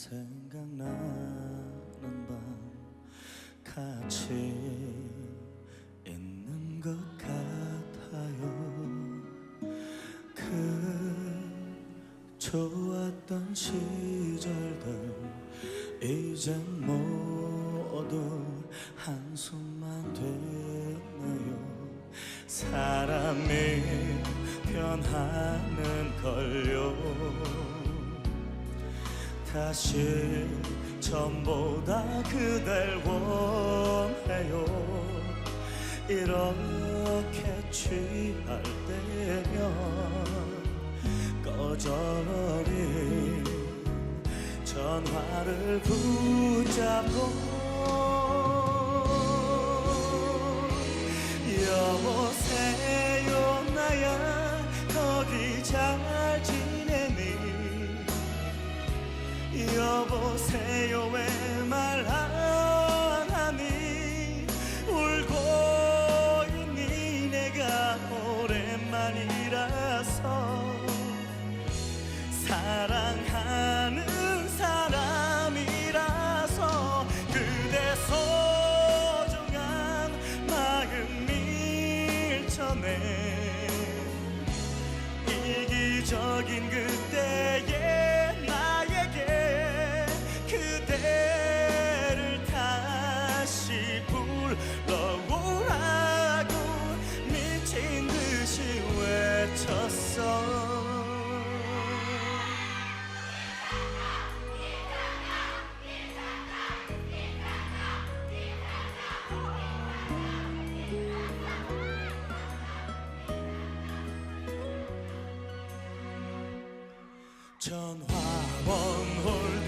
생각나는 밤 같이 있는 것 같아요. 그 좋았던 시절들 이젠 모두 한숨만 되네요. 사람이 변하는 걸요 다시 전보다 그댈 원해요. 이렇게 취할 때면 꺼져버린 전화를 붙잡고 여보세요 왜 말 안 하니 울고 있니? 내가 오랜만이라서 사랑하는 사람이라서 그대 소중한 마음 밀쳐내 이기적인 그때 전화번호